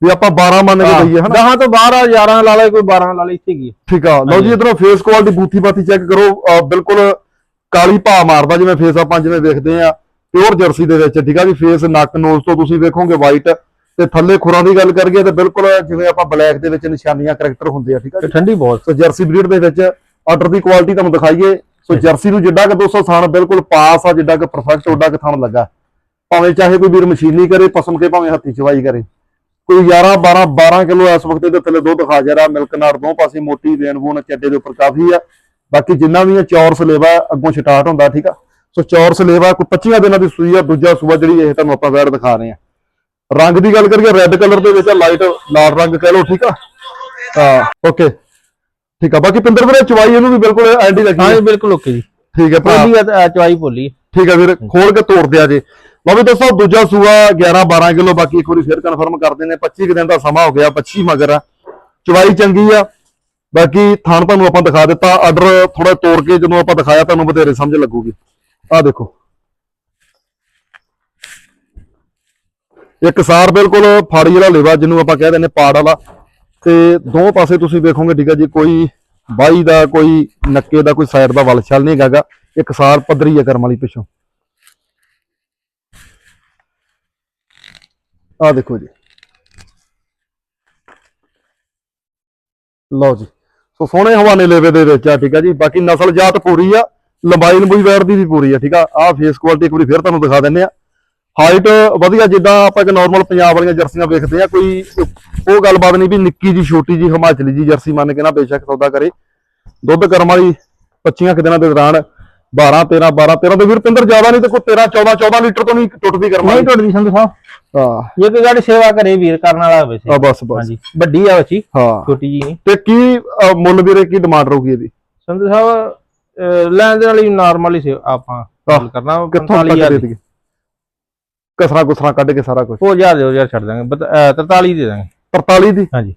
ਵੀ ਆਪਾਂ 12 ਮੰਨ ਕੇ ਦਈਏ ਹਨਾ? ਦਹਾਂ ਤੋਂ 12 11 ਲਾ ਲੈ ਕੋਈ 12 ਲਾ ਲੈ ਇੱਥੇ ਕੀ। ਠੀਕ ਆ। ਲਓ ਜੀ ਇਧਰੋਂ ਫੇਸ ਕੁਆਲਿਟੀ ਬੂਥੀ ਬਾਤੀ ਚੈੱਕ ਕਰੋ। ਬਿਲਕੁਲ ਕਾਲੀ ਭਾ ਮਾਰਦਾ ਜਿਵੇਂ ਫੇਸ ਆਪਾਂ ਜਿਵੇਂ ਵੇਖਦੇ ਆ ਪਿਓਰ ਜਰਸੀ ਦੇ ਵਿੱਚ ਠੀਕ ਆ ਜੀ? ਫੇਸ ਨੱਕ ਨੋਜ਼ ਤੋਂ ਤੁਸੀਂ ਵੇਖੋਗੇ ਵਾਈਟ ਤੇ ਥੱਲੇ ਖੁਰਾਂ ਦੀ ਗੱਲ ਕਰੀਏ ਤੇ ਬਿਲਕੁਲ ਜਿਵੇਂ ਆਪਾਂ ਬਲੈਕ ਦੇ ਵਿੱਚ ਨਿਸ਼ਾਨੀਆਂ ਕਰੈਕਟਰ ਹੁੰਦੇ ਆ ਠੀਕ ਆ ਤੇ ਠੰਡੀ ਬਹੁਤ। ਸੋ ਜਰਸੀ ਬਰੀਡ ਦੇ ਵਿੱਚ ਆਰਡਰ ਦੀ ਕੁਆਲਿਟੀ ਤੁਹਾਨੂੰ ਦਿਖਾਈਏ। ਸੋ ਜਰਸੀ ਨੂੰ ਜਿੱਡਾ ਕਿ 200 ਥਣ ਬਿਲਕੁਲ ਪਾਸ ਆ ਜਿੱਡਾ ਕਿ ਪਰਫੈਕਟ ਓਡਾ ਕਿ ਥਣ ਲੱਗਾ। ਭਾਵੇਂ ਚਾਹੇ ਕੋਈ ਵੀਰ ਮਸ਼ੀਨੀ ਕਰੇ ਪਸਮ ਕੇ ਭਾਵੇਂ ਹੱਥੀ ਚਵਾਈ ਕਰੇ। ਕੋਈ 11 12 12 ਕਿਲੋ ਇਸ ਵਕਤ ਇਹਦੇ ਥੱਲੇ ਦੁੱਧ ਹਾਜ਼ਰ ਆ ਮਿਲਕ ਨਾਰ ਦੋ ਪਾਸੇ ਮੋਟੀ ਵੇਨ ਵੂਨ ਚੱਡੇ ਦੇ ਉੱਪਰ ਕਾਫੀ ਆ। ਬਾਕੀ ਜਿੰਨਾ ਵੀ ਚੌਰ ਸਲੇਵਾ ਅੱਗੋਂ ਸਟਾਰਟ ਹੁੰਦਾ ਠੀਕ ਆ? ਸੋ ਚੌਰ ਸਲੇਵਾ ਕੋਈ 25 ਦਿਨਾਂ ਦੀ ਸੂਈ ਆ ਦੂਜਾ ਸੂਆ ਜਿਹੜੀ ਇਹ ਤੁਹਾਨੂੰ ਆਪਾਂ ਵੈੜ ਦਿਖਾ ਰਹੇ ਆ। ਰੰਗ ਦੀ ਗੱਲ ਕਰੀਏ ਰੈੱਡ ਕਲਰ ਦੇ ਵਿੱਚ ਲਾਈਟ ਲਾਲ ਰੰਗ ਕਹਿ ਲਓ ਠੀਕ ਆ? ਹਾਂ ਓਕੇ। ਠੀਕ ਆ ਬਾਕੀ ਪਿੰਦਰ ਵੀਰੇ ਚਵਾਈ ਇਹਨੂੰ ਵੀ ਬਿਲਕੁਲ ਐਂਡੀ ਲੱਗੀ ਹਾਂ ਬਿਲਕੁਲ ਓਕੇ ਜੀ। ਠੀਕ ਭਰਾ। ਆ ਅਹ, ਚਵਾਈ ਭੋਲੀ ਠੀਕ ਹੈ ਵੀਰ ਖੋਲ ਕੇ ਤੋੜ ਦਿਆ ਜੇ। ਲਓ ਵੀ ਦੋਸਤੋ, ਦੂਜਾ ਸੂਆ 11 12 ਕਿਲੋ, ਬਾਕੀ ਇੱਕ ਵਾਰੀ ਫਿਰ ਕਨਫਰਮ ਕਰਦੇ ਨੇ 25 ਕੁ ਦਿਨ ਦਾ ਸਮਾਂ ਹੋ ਗਿਆ 25 ਮਗਰ ਆ। ਚਵਾਈ ਚੰਗੀ ਆ। ਬਾਕੀ ਥਾਣ ਤੁਹਾਨੂੰ ਆਪਾਂ ਦਿਖਾ ਦਿੱਤਾ ਆਰਡਰ ਥੋੜਾ ਤੋੜ ਕੇ ਜਦੋਂ ਆਪਾਂ ਦਿਖਾਇਆ, ਤੁਹਾਨੂੰ ਬਥੇਰੇ ਸਮਝ ਲੱਗੂਗੀ। ਆਹ ਦੇਖੋ। ਇੱਕ ਸਾਰ ਬਿਲਕੁਲ ਫਾੜੀ ਵਾਲਾ ਲੇਵਾ, ਜਿਹਨੂੰ ਆਪਾਂ ਕਹਿ ਦਿੰਦੇ ਪਾੜ ਵਾਲਾ। ਤੇ ਦੋ ਪਾਸੇ ਤੁਸੀਂ ਵੇਖੋਗੇ, ਠੀਕ ਹੈ ਜੀ, ਕੋਈ ਬਾਈ ਦਾ, ਕੋਈ ਨੱਕੇ ਦਾ, ਕੋਈ ਸਾਈਡ ਦਾ ਵਲ ਛਲ ਨਹੀਂ ਹੈਗਾ ਇੱਕ ਸਾਰ ਪੱਧਰੀ ਹੈ ਕਰਮ ਵਾਲੀ ਪਿੱਛੋਂ। ਆਹ ਦੇਖੋ ਜੀ। ਲਓ ਜੀ। ਸੋ ਸੋਹਣੇ ਹਵਾਨੇ ਲੇਵੇ ਦੇ ਵਿੱਚ ਆ, ਠੀਕ ਆ ਜੀ। ਬਾਕੀ ਨਸਲ ਜਾਤ ਪੂਰੀ ਆ, ਲੰਬਾਈ ਲੰਬੂਈ ਵੈਰ ਦੀ ਵੀ ਪੂਰੀ ਆ, ਠੀਕ ਆ। ਆਹ ਫੇਸ ਕੁਆਲਿਟੀ ਇੱਕ ਵਾਰੀ ਫਿਰ ਤੁਹਾਨੂੰ ਦਿਖਾ ਦਿੰਨੇ ਆ। ਹਾਈਟ ਵਧੀਆ, ਜਿੱਦਾਂ ਆਪਾਂ ਇੱਕ ਨਾਰਮਲ ਪੰਜਾਬ ਵਾਲੀਆਂ ਜਰਸੀਆਂ ਵੇਖਦੇ ਆ, ਕੋਈ ਉਹ ਗੱਲਬਾਤ ਨਹੀਂ ਵੀ ਨਿੱਕੀ ਜੀ, ਛੋਟੀ ਜੀ, ਹਿਮਾਚਲੀ ਜੀ ਜਰਸੀ ਮੰਨ ਕੇ ਨਾ ਬੇਸ਼ੱਕ ਸੌਦਾ ਕਰੇ। ਦੁੱਧ ਕਰਮ ਵਾਲੀ 25 ਦਿਨਾਂ ਦੇ ਦੌਰਾਨ 12 13 12 13 ਤੇ ਵੀਰ ਪਿੰਦਰ ਜ਼ਿਆਦਾ ਨਹੀਂ ਤੇ ਕੋਈ 13 14 14 ਲੀਟਰ ਤੋਂ ਨਹੀਂ ਟੁੱਟਦੀ ਕਰਮ ਨਹੀਂ ਵਾਲੀ ਟੁੱਟਦੀ ਸੰਧੂ ਸਾਹਿਬ। ਹਾਂ। ਜੇ ਕੋਈ ਗਾੜੀ ਸੇਵਾ ਕਰੇ ਵੀਰ ਕਰਨ ਵਾਲਾ ਹੋਵੇ ਆ ਸੇ ਬਸ ਬਸ। ਹਾਂਜੀ। ਵੱਡੀ ਆ ਬੱਚੀ। ਹਾਂ। ਛੋਟੀ ਜੀ ਨਹੀਂ। ਤੇ ਕੀ ਮੁੱਲ ਵੀਰੇ ਕੀ ਡਿਮਾਂਡ ਰਹੂਗੀ ਇਹਦੀ? ਸੰਧੂ ਸਾਹਿਬ ਅਹ, ਲੈਣ ਦੇ ਵਾਲੀ ਨਾਰਮਲ ਹੀ ਸੇ ਆਪਾਂ ਗੱਲ ਕਰਨਾ ਕਿੱਥੋਂ ਤੱਕ 45000 ਦੇ ਦਈਏ ਕਸਰਾ ਕੁਸਰਾ ਕੱਢ ਕੇ ਸਾਰਾ ਕੁਝ ਉਹ ਹਜ਼ਾਰ ਦੇ ਹਜ਼ਾਰ ਛੱਡ ਦਾਂਗੇ। ਬਤ- ਅਹ, 43 ਦੇ ਦਾਂਗੇ। 43 ਦੀ? ਹਾਂਜੀ।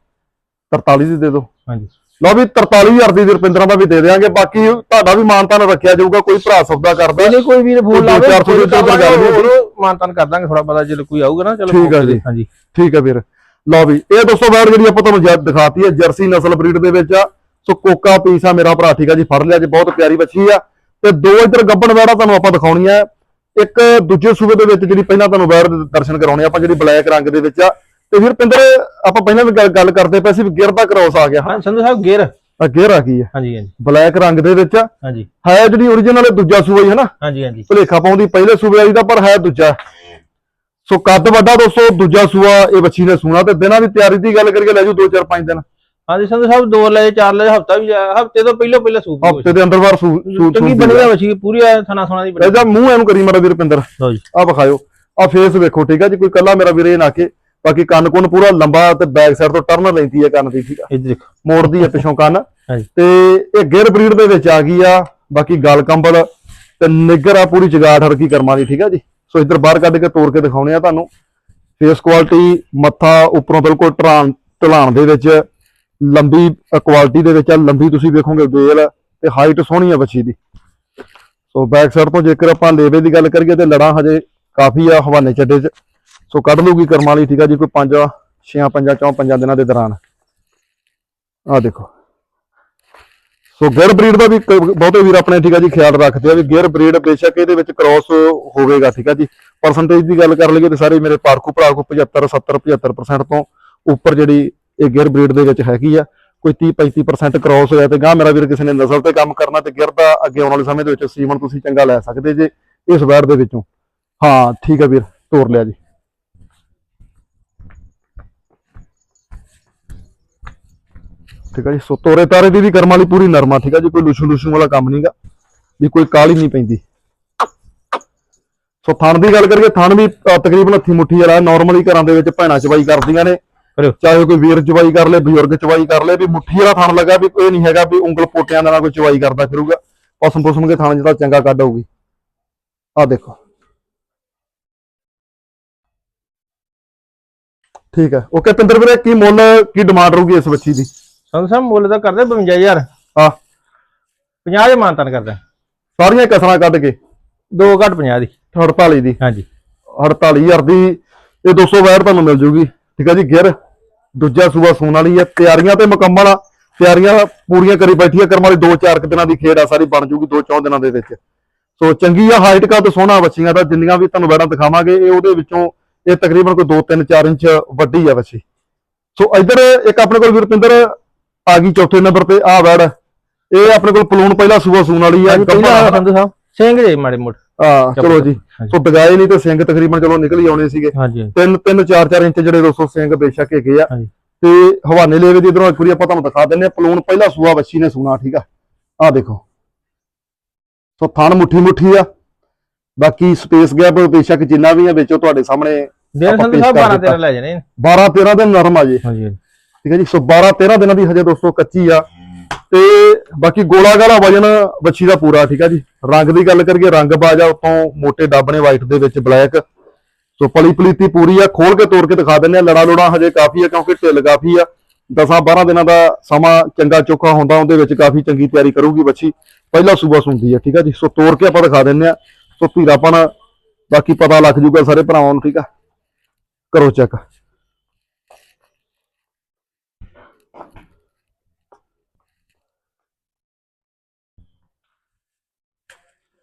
43 ਦੀ ਦੇ ਦਿਓ। ਹਾਂਜੀ। ਲਓ ਵੀ 43000 ਦੀ ਰੁਪਿੰਦਰਾਂ ਦਾ ਵੀ ਦੇ ਦੇਵਾਂਗੇ ਬਾਕੀ ਤੁਹਾਡਾ ਵੀ ਮਾਨਤਾਨ ਰੱਖਿਆ ਜਾਊਗਾ ਕੋਈ ਭਰਾ ਸੌਦਾ ਕਰਦਾ। ਪਹਿਲੇ ਕੋਈ ਵੀਰ ਫੋਨ ਲਾਵੇ ਚਾਰ ਸੌ ਦੇ ਉੱਤੇ ਗੱਲ ਨਹੀਂ ਹੋਈ। ਮਾਨਤਾਨ ਕਰ ਦਾਂਗੇ ਥੋੜਾ ਪਤਾ ਜਦੋਂ ਕੋਈ ਆਊਗਾ ਨਾ ਚਲੋ ਠੀਕ ਆ ਜੀ। ਹਾਂਜੀ। ਠੀਕ ਹੈ ਵੀਰ। ਲਓ ਵੀ ਇਹ ਦੋਸਤੋ ਵੈੜ ਜਿਹੜੀ ਆਪਾਂ ਤੁਹਾਨੂੰ ਜਦ ਦਿਖਾਤੀ ਹੈ ਜਰਸੀ ਨਸਲ ਬਰੀਡ ਦੇ ਵਿੱਚ ਆ। ਸੋ ਕੋਕਾ ਪੀਸ ਆ ਮੇਰਾ ਭਰਾ ਠੀਕ ਆ ਜੀ ਫੜ ਲਿਆ ਜੀ ਬਹੁਤ ਪਿਆਰੀ ਬੱਚੀ ਆ। ਤੇ ਦੋ ਇੱਧਰ ਗੱਬਣ ਵੈੜਾ ਤੁਹਾਨੂੰ ਆਪਾਂ ਦਿਖਾਉਣੀਆਂ। ਇੱਕ ਦੂਜੇ ਸੂਬੇ ਦੇ ਵਿੱਚ ਜਿਹੜੀ ਪਹਿਲਾਂ ਤੁਹਾਨੂੰ ਵੈੜ ਦੇ ਦਰਸ਼ਨ ਕਰਾਉਣੇ ਆ ਆਪਾਂ ਜਿਹੜੀ ਬਲੈਕ ਰੰਗ ਦੇ ਵਿੱਚ ਆ ਤੇ ਵੀਰ ਪਿੰਦਰ ਆਪਾਂ ਪਹਿਲਾਂ ਵੀ ਗੱਲ- ਗੱਲ ਕਰਦੇ ਪਏ ਸੀ ਵੀ ਗਿਰ ਦਾ ਕ੍ਰੋਸ ਆ ਗਿਆ। ਹਾਂ ਸੰਧੂ ਸਾਹਿਬ ਗੇਰ ਆ ਗਿਰ ਆ ਗਈ ਹੈ ਹਾਂਜੀ ਹਾਂਜੀ। ਬਲੈਕ ਰੰਗ ਦੇ ਵਿੱਚ ਆ। ਹਾਂਜੀ। ਹੈ ਜਿਹੜੀ ਓਰੀਜਨਲ ਦੂਜਾ ਸੂਆ ਹੀ ਹੈ ਨਾ? ਹਾਂਜੀ ਹਾਂਜੀ। ਭੁਲੇਖਾ ਪਾਉਂਦੀ ਪਹਿਲੇ ਸੂਬੇ ਵਾਲੀ ਦਾ ਪਰ ਹੈ ਦੂਜਾ। ਸੋ ਕੱਦ ਵੱਡਾ ਦੋਸਤੋ ਦੂਜਾ ਸੂਆ ਇਹ ਬੱਚੀ ਨੇ ਸੂਣਾ ਤੇ ਦਿਨਾਂ ਦੀ ਤਿਆਰੀ ਦੀ ਗੱਲ ਕਰੀਏ ਲੈ ਜੂ 2 4 5 ਦਿਨ। ਹਾਂਜੀ ਸੰਧੂ ਸਾਹਿਬ ਦੋ ਲਏ ਚਾਰ ਲਏ ਹਫਤਾ ਵੀ ਹਫ਼ਤੇ ਤੋਂ ਪਹਿਲਾਂ ਪਹਿਲਾਂ ਸੂਪ ਦੀ ਹਫ਼ਤੇ ਦੇ ਅੰਦਰ ਬਾਰ ਸੂ ਸੂ ਚੰਗੀ ਬਣੀ ਆ। ਪੂਰੀ ਆ ਥਣਾ ਸੋਨਾ ਦੀ ਬਣੀ। ਇਹਦਾ ਮੂੰਹ ਐਨੂੰ ਕਰੀ ਮੜਾ ਵੀਰ ਪਿੰਦਰ ਲਓ ਜੀ। ਆ ਵਿਖਾਇਓ। ਆ ਫੇਸ ਵੇਖੋ ਠੀਕ ਹੈ ਜੀ? ਕੋਈ ਕੱਲਾ ਮੇਰਾ ਵੀਰ ਨਾ ਕੇ ਬਾਕੀ ਕੰਨ ਕੁੰਨ ਪੂਰਾ ਲੰਬਾ ਤੇ ਬੈਕ ਸਾਈਡ ਤੋਂ ਟਰਨ ਲੈਂਦੀ ਹੈ ਕੰਨ ਦੀ ਠੀਕ ਆ। ਇੱਧਰ ਦੇਖੋ। ਮੋੜਦੀ ਹੈ ਪਿਛੋਂ ਕੰਨ। ਤੇ ਇਹ ਗਿਰ ਬਰੀਡ ਦੇ ਵਿੱਚ ਆ ਗਈ ਆ ਬਾਕੀ ਗਲ ਕੰਬਲ ਤੇ ਨਿੱਗਰ ਆ ਪੂਰੀ ਜਗਾੜ ਹਰਕੀ ਕਰਮਾਂ ਦੀ ਠੀਕ ਆ ਜੀ। ਸੋ ਇੱਧਰ ਬਾਹਰ ਕੱਢ ਕੇ ਤੋੜ ਕੇ ਦਿਖਾਉਣੇ ਆ ਤੁਹਾਨੂੰ। ਫੇਸ ਕੁਆਲਿਟੀ ਮੱਥਾ ਉੱਪਰੋਂ ਬਿਲਕੁਲ ਢਲਾਣ ਢਲਾਣ ਦੇ ਵਿੱਚ ਲੰਬੀ ਕੁਆਲਿਟੀ ਦੇ ਵਿੱਚ ਆ। ਲੰਬੀ ਤੁਸੀਂ ਵੇਖੋਗੇ ਵੇਲ ਤੇ ਹਾਈਟ ਸੋਹਣੀ ਆ ਬੱਚੀ ਦੀ। ਸੋ ਬੈਕ ਸਾਈਡ ਤੋਂ ਜੇਕਰ ਆਪਾਂ ਲੇਵੇ ਦੀ ਗੱਲ ਕਰੀਏ ਤੇ ਲੜਾਂ ਹਜੇ ਕਾਫੀ ਆ ਹਵਾਨੇ ਚੱਡੇ 'ਚ। ਸੋ ਕੱਢ ਲੂਗੀ ਕਰਮਾਂ ਵਾਲੀ ਠੀਕ ਆ ਜੀ, ਕੋਈ 5 6 5 4 5 ਦਿਨਾਂ ਦੇ ਦੌਰਾਨ। ਆ ਦੇਖੋ। ਸੋ ਗਿਰ ਬਰੀਡ ਦਾ ਵੀ ਬਹੁਤੇ ਵੀਰ ਆਪਣੇ, ਠੀਕ ਆ ਜੀ, ਖਿਆਲ ਰੱਖਦੇ ਆ ਵੀ ਗਿਰ ਬਰੀਡ ਬੇਸ਼ੱਕ ਇਹਦੇ ਵਿੱਚ ਕ੍ਰਾਸ ਹੋਵੇਗਾ, ਠੀਕ ਆ ਜੀ। ਪਰਸੈਂਟੇਜ ਦੀ ਗੱਲ ਕਰ ਲਈਏ ਤੇ ਸਾਰੇ ਮੇਰੇ ਪਾਰਕੂ ਭਰਾਕੂ 75 70 75% ਤੋਂ ਉੱਪਰ ਜਿਹੜੀ ਇਹ ਗਿਰ ਬਰੀਡ ਦੇ ਵਿੱਚ ਹੈਗੀ ਆ, ਕੋਈ 30 35% ਕ੍ਰਾਸ ਹੋਇਆ ਤੇ ਗਾਂ ਮੇਰਾ ਵੀਰ ਕਿਸੇ ਨੇ ਨਸਲ ਤੇ ਕੰਮ ਕਰਨਾ ਤੇ ਗਿਰ ਦਾ ਅੱਗੇ ਆਉਣ ਵਾਲੇ ਸਮੇਂ ਦੇ ਵਿੱਚ ਸੀਮਨ ਤੁਸੀਂ ਚੰਗਾ ਲੈ ਸਕਦੇ ਜੇ ਇਸ ਵੈਰ ਦੇ ਵਿੱਚੋਂ। ਹਾਂ, ਠੀਕ ਆ ਵੀਰ, ਤੋਰ ਲਿਆ ਜੀ। ਠੀਕ ਆ ਜੀ? ਸੋ ਤੋਰੇ ਤਾਰੇ ਦੀ ਵੀ ਕਰਮ ਵਾਲੀ ਪੂਰੀ ਨਰਮਾ ਠੀਕ ਆ ਜੀ? ਕੋਈ ਲੁਸ਼ੂ ਲੁਸ਼ੂ ਵਾਲਾ ਕੰਮ ਨਹੀਂਗਾ ਵੀ ਕੋਈ ਕਾਲੀ ਨਹੀਂ ਪੈਂਦੀ। ਸੋ ਥਣ ਦੀ ਗੱਲ ਕਰੀਏ ਥਣ ਵੀ ਤਕਰੀਬਨ ਹੱਥੀ ਮੁੱਠੀ ਵਾਲਾ ਨਾਰਮਲੀ ਘਰਾਂ ਦੇ ਵਿੱਚ ਭੈਣਾਂ ਚਵਾਈ ਕਰਦੀਆਂ ਨੇ। ਚਾਹੇ ਕੋਈ ਵੀਰ ਚਵਾਈ ਕਰ ਲੇ ਬਜ਼ੁਰਗ ਚਵਾਈ ਕਰ ਲੇ ਵੀ ਮੁੱਠੀ ਵਾਲਾ ਥਣ ਲੱਗਾ ਵੀ ਇਹ ਨਹੀਂ ਹੈਗਾ ਵੀ ਉਂਗਲ ਪੋਟਿਆਂ ਦੇ ਨਾਲ ਕੋਈ ਚਵਾਈ ਕਰਦਾ ਫਿਰੂਗਾ। ਪਸਮ ਪਸਮ ਕੇ ਥਣ ਜਿਹੜਾ ਚੰਗਾ ਕੱਢ ਆਊਗੀ। ਆ ਦੇਖੋ। ਠੀਕ ਹੈ ਓਕੇ ਪਿੰਦਰ ਵੀਰੇ ਕੀ ਮੁੱਲ ਕੀ ਡਿਮਾਂਡ ਰਹੂਗੀ ਇਸ ਬੱਚੀ ਦੀ? ਸਾਹਿਬ ਮੁੱਲ ਤਾਂ ਕਰਦੇ 52000 ਆ 50 ਦੇ ਮਾਨਤਨ ਕਰਦਾ। ਸਾਰੀਆਂ ਕਸਰਾਂ ਕੱਢ ਕੇ? ਦੋ ਘੱਟ 50 ਦੀ। 48 ਦੀ। ਹਾਂਜੀ। 48000 ਦੀ ਇਹ 200 ਵੈਟ ਤੁਹਾਨੂੰ ਮਿਲ ਜੂਗੀ। ਠੀਕ ਹੈ ਜੀ ਗਿਰ। ਦੂਜਾ ਸੂਆ ਸੂਣ ਵਾਲੀ ਹੈ। ਤਿਆਰੀਆਂ ਤੇ ਮੁਕੰਮਲ ਆ। ਤਿਆਰੀਆਂ ਪੂਰੀਆਂ ਕਰੀ ਬੈਠੀ ਆ। ਕਰਮ ਵਾਲੀ 2-4 ਦਿਨਾਂ ਦੀ ਖੇਡ ਆ ਸਾਰੀ ਬਣ ਜੂਗੀ 2-4 ਦਿਨਾਂ ਦੇ ਵਿੱਚ। ਸੋ ਚੰਗੀ ਆ ਹਾਈਟ ਕਾ ਤੇ ਸੋਹਣਾ ਬੱਚੀਆਂ ਦਾ ਜਿੰਨੀਆਂ ਵੀ ਤੁਹਾਨੂੰ ਵੈੜਾਂ ਦਿਖਾਵਾਂਗੇ ਇਹ ਉਹਦੇ ਵਿੱਚੋਂ ਇਹ ਤਕਰੀਬਨ ਕੋਈ 2-3-4 ਇੰਚ ਵੱਡੀ ਆ ਬੱਚੀ ਸੋ ਇੱਧਰ ਇੱਕ ਆਪਣੇ ਕੋਲ ਵੀਰਪਿੰਦਰ ਆ ਗਈ ਚੌਥੇ ਨੰਬਰ ਤੇ ਆ ਵੈੜ। ਇਹ ਆਪਣੇ ਕੋਲ ਪਲੂਣ ਪਹਿਲਾ ਸੂਆ ਸੂਣ ਵਾਲੀ ਆ ਪਹਿਲਾਂ ਸੰਧੂ ਸਾਹਿਬ ਸਿੰਘ ਜੇ ਮਾੜੇ ਮੋਟ। ਆ ਚਲੋ ਜੀ। ਸੋ ਡਗਾਏ ਨਹੀਂ ਤੇ ਸਿੰਘ ਤਕਰੀਬਨ ਚਲੋ ਨਿਕਲ ਹੀ ਆਉਣੇ ਸੀਗੇ। ਤਿੰਨ ਤਿੰਨ ਚਾਰ ਚਾਰ ਇੰਚ ਜਿਹੜੇ ਦੋਸਤੋ ਸਿੰਘ ਬੇਸ਼ੱਕ ਹੈਗੇ ਆ। ਤੇ ਹਵਾਨੇ ਲੇਵੇ ਦੀ ਇਧਰੋਂ ਇੱਕ ਵਾਰੀ ਆਪਾਂ ਤੁਹਾਨੂੰ ਦਿਖਾ ਦਿੰਨੇ ਆ ਪਲੂਣ ਪਹਿਲਾ ਸੂਆ ਬੱਚੀ ਨੇ ਸੁਣਾ ਠੀਕ ਆ? ਆ ਦੇਖੋ। ਸੋ ਥਣ ਮੁੱਠੀ ਮੁੱਠੀ ਆ। ਬਾਕੀ ਸਪੇਸ ਗੈਪ ਬੇਸ਼ੱਕ ਜਿੰਨਾ ਵੀ ਆ ਵਿੱਚੋਂ ਤੁਹਾਡੇ ਸਾਹਮਣੇ ਆਪਾਂ ਸੰਧੂ ਸਾਹਿਬ ਪੇਸ਼ ਕਰ 12 13 ਲੈ ਜਾਣੇ 12 13 ਦਿਨ ਨਰਮ ਆ ਜੀ। ਹਾਂਜੀ। ਠੀਕ ਹੈ ਜੀ? ਸੋ 12 13 ਦਿਨਾਂ ਦੀ ਹਜੇ ਦੋਸਤੋ ਕੱਚੀ ਆ। ਤੇ ਬਾਕੀ ਗੋਲਾ ਗਾਲਾ ਵਜਨ ਬੱਚੀ ਦਾ ਪੂਰਾ, ਠੀਕ ਆ ਜੀ? ਰੰਗ ਦੀ ਗੱਲ ਕਰੀਏ, ਰੰਗ ਬਾਜਾ ਉਤੋਂ ਮੋٹے ਡੱਬਣੇ ਵਾਈਟ ਦੇ ਵਿੱਚ ਬਲੈਕ ਸੋ ਪਲੀ ਪਲੀਤੀ ਪੂਰੀ ਆ, ਖੋਲ ਕੇ ਤੋੜ ਕੇ ਦਿਖਾ ਦਿੰਦੇ ਆ। ਲੜਾ ਲੋੜਾ ਹਜੇ ਕਾਫੀ ਆ, ਕਿਉਂਕਿ ਢਿੱਲ ਕਾਫੀ ਆ। 10 12 ਦਿਨਾਂ ਦਾ ਸਮਾਂ ਚੰਗਾ ਚੋਖਾ ਹੁੰਦਾ, ਉਹਦੇ ਵਿੱਚ ਕਾਫੀ ਚੰਗੀ ਤਿਆਰੀ ਕਰੂਗੀ ਬੱਚੀ ਪਹਿਲਾ ਸੂਬਾ ਸੁੰਦੀ ਆ, ਠੀਕ ਆ ਜੀ? ਸੋ ਤੋੜ ਕੇ ਆਪਾਂ ਦਿਖਾ ਦਿੰਦੇ ਆ। ਸੋ ਧੀਰਾਪਣ, ਬਾਕੀ ਪਤਾ ਲੱਗ ਜੂਗਾ ਸਾਰੇ ਭਰਾਵਾਂ ਨੂੰ, ਠੀਕ ਆ? ਕਰੋ ਚੈੱਕ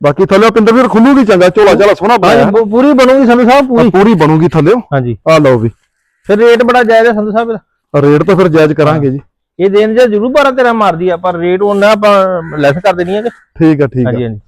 ਬਾਕੀ ਥੱਲੇ ਪਿੰਦਰ ਵੀਰ ਖੁੱਲੂਗੀ ਚੰਗਾ ਝੋਲਾ ਝਾਲਾ ਸੋਹਣਾ ਬਣਾਇਆ। ਹਾਂਜੀ ਪੂਰੀ ਬਣੂਗੀ ਸੰਧੂ ਸਾਹਿਬ ਪੂਰੀ। ਪੂਰੀ ਬਣੂਗੀ ਥੱਲੇ ਹਾਂਜੀ। ਆ ਲਓ ਵੀ। ਫਿਰ ਰੇਟ ਬੜਾ ਜਾਇਜ਼ ਹੈ ਸੰਧੂ ਸਾਹਿਬ ਇਹਦਾ। ਰੇਟ ਤਾਂ ਫਿਰ ਜਾਇਜ਼ ਕਰਾਂਗੇ ਜੀ। ਇਹ ਦੇਣ ਜੇ ਜ਼ਰੂਰ 12 13 ਮਾਰਦੀ ਆ ਪਰ ਰੇਟ ਉਹਨਾਂ ਆਪਾਂ ਲੈਸ ਕਰ ਦੇਣੀ ਹੈ ਕਿ? ਠੀਕ ਆ ਠੀਕ ਆ। ਹਾਂਜੀ ਹਾਂਜੀ।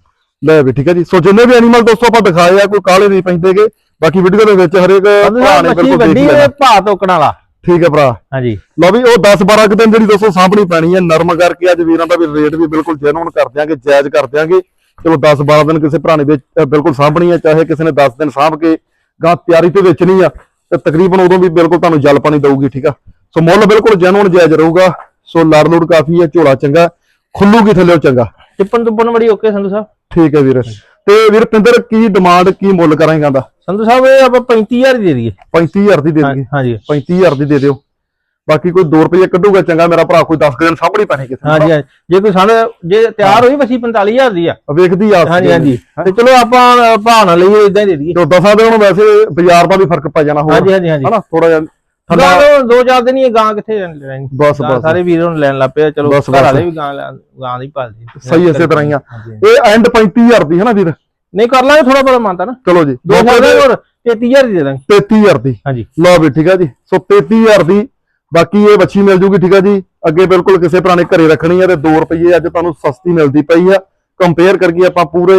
ਲੈ ਵੀ ਠੀਕ ਆ ਜੀ। ਸੋ ਜਿੰਨੇ ਵੀ ਐਨੀਮਲ ਦੋਸਤੋ ਆਪਾਂ ਦਿਖਾਏ ਆ ਕੋਈ ਕਾਲੇ ਨਹੀਂ ਪੈਂਦੇਗੇ ਬਾਕੀ ਵੀਡੀਓ ਦੇ ਵਿੱਚ ਹਰੇਕ ਨੇ ਬਿਲਕੁਲ ਦੇਖ ਹੈ ਭਾਅ ਤੋਕਣ ਵਾਲਾ। ਠੀਕ ਆ ਭਰਾ। ਹਾਂਜੀ। ਲਓ ਵੀ ਉਹ 10 12 ਕੁ ਦਿਨ ਜਿਹੜੀ ਦੋਸਤੋ ਸਾਂਭਣੀ ਪੈਣੀ ਹੈ ਨਰਮ ਕਰਕੇ ਅੱਜ ਵੀਰਾਂ ਦਾ ਵੀ ਰੇਟ ਵੀ ਬਿਲਕੁਲ ਜੈਨੂਨ ਕਰ ਦਿਆਂਗੇ ਜਾਇਜ਼ ਕਰ ਦਿਆਂਗੇ। ਚਲੋ 10 12 ਦਿਨ ਕਿਸੇ ਭਰਾ ਨੇ ਵਿੱਚ ਅ, ਬਿਲਕੁਲ ਸਾਂਭਣੀ ਹੈ ਚਾਹੇ ਕਿਸੇ ਨੇ 10 ਦਿਨ ਸਾਂਭ ਕੇ ਗਾਂ ਤਿਆਰੀ ਤੇ ਵੇਚਣੀ ਆ ਤੇ ਤਕਰੀਬਨ ਉਦੋਂ ਵੀ ਬਿਲਕੁਲ ਤੁਹਾਨੂੰ ਜਲ ਪਾਣੀ ਦਊਗੀ ਠੀਕ ਆ? ਸੋ ਮੁੱਲ ਬਿਲਕੁਲ ਜੈਨੂਨ ਜਾਇਜ਼ ਰਹੂਗਾ ਸੋ ਲੜ ਲੁੜ ਕਾਫੀ ਹੈ ਝੋਲਾ ਚੰਗਾ ਖੁੱਲੂਗੀ ਥੱਲੇ ਚੰਗਾ। ਟਿੱਪਣ ਟੁੱਪਣ ਬੜੀ ਓਕੇ ਸੰਧੂ ਸਾਹਿਬ? ਠੀਕ ਹੈ ਵੀਰ। ਤੇ ਵੀਰ ਪਿੰਦਰ ਕੀ ਡਿਮਾਂਡ ਕੀ ਮੁੱਲ ਕਰਾਂਗਾ ਦਾ? ਸੰਧੂ ਸਾਹਿਬ ਇਹ ਆਪਾਂ 35000 ਦੀ ਦੇ ਦਈਏ। 35000 ਦੀ ਦੇ ਦੇਈਏ। ਹਾਂਜੀ। 35000 ਦੀ ਦੇ ਦਿਓ। ਬਾਕੀ ਕੋਈ 2 ਰੁਪਏ ਕੱਢੂਗਾ ਚੰਗਾ ਮੇਰਾ ਭਰਾ ਕੋਈ 10 ਦਿਨ ਸਾਂਭਣੀ ਪੈਣੀ ਕਿਸੇ। ਹਾਂਜੀ ਹਾਂਜੀ। ਜੇ ਕੋਈ ਸਾਨੂੰ ਜੇ ਤਿਆਰ ਹੋਈ ਵਸੀ 45000 ਦੀ ਆ। ਵੇਖਦੀ ਆ ਹਾਂਜੀ ਹਾਂਜੀ। ਤੇ ਚਲੋ ਆਪਾਂ ਨਾਲ ਲਈਏ ਇਦਾਂ ਹੀ ਦੇ ਦਈਏ। ਜੋ ਦਸਾਂ ਦੇ ਹੁਣ ਵੈਸੇ ਬਾਜ਼ਾਰ ਦਾ ਵੀ ਫ਼ਰਕ ਪੈ ਜਾਣਾ ਹੋਰ। ਹਾਂਜੀ ਹਾਂਜੀ ਹਾਂਜੀ। ਹਨਾ ਥੋੜਾ ਜਿਹਾ ਦੋ ਚਾਰ ਦਿਨ ਹੀ ਗਾਂ ਕਿੱਥੇ ਲੈਣੀ ਬਸ ਬਸ। ਸਾਰੇ ਵੀਰ ਹੁਣ ਲੈਣ ਲੱਗ ਪਏ ਆ, ਚਲੋ ਘਰ। ਵਾਲੇ ਵੀ ਗਾਂ ਗਾਂ ਦੀ ਭਾਲਦੇ ਆ। ਸਹੀ ਇਸੇ ਤਰ੍ਹਾਂ ਹੀ ਆ। ਇਹ ਐਂਡ 35000 ਦੀ ਹੈ ਨਾ ਵੀਰ? ਨਹੀਂ ਕਰ ਲਾਂਗੇ ਥੋੜਾ ਬੜਾ ਮੰਨਤਾ ਨਾ। ਚਲੋ ਜੀ ਦੋ ਮੌਕੇ ਸਕਦੇ ਤੇ- ਹੋਰ 33000 ਦੀ ਦੇ ਦਾਂਗੇ। 33000 ਦੀ। ਹਾਂਜੀ। ਲਓ ਵੀ ਠੀਕ ਆ ਜੀ। ਸੋ 33000 ਦੀ ਬਾਕੀ ਇਹ ਬੱਚੀ ਮਿਲ ਜੂਗੀ ਠੀਕ ਆ ਜੀ। ਅੱਗੇ ਬਿਲਕੁਲ ਕਿਸੇ ਨੇ ਘਰੇ ਰੱਖਣੀ ਆ ਤੇ 2 ਰੁਪਏ ਅੱਜ ਤੁਹਾਨੂੰ ਸਸਤੀ ਮਿਲਦੀ ਪਈ ਆ। ਕੰਪੇਅਰ ਕਰਕੇ ਆਪਾਂ ਪੂਰੇ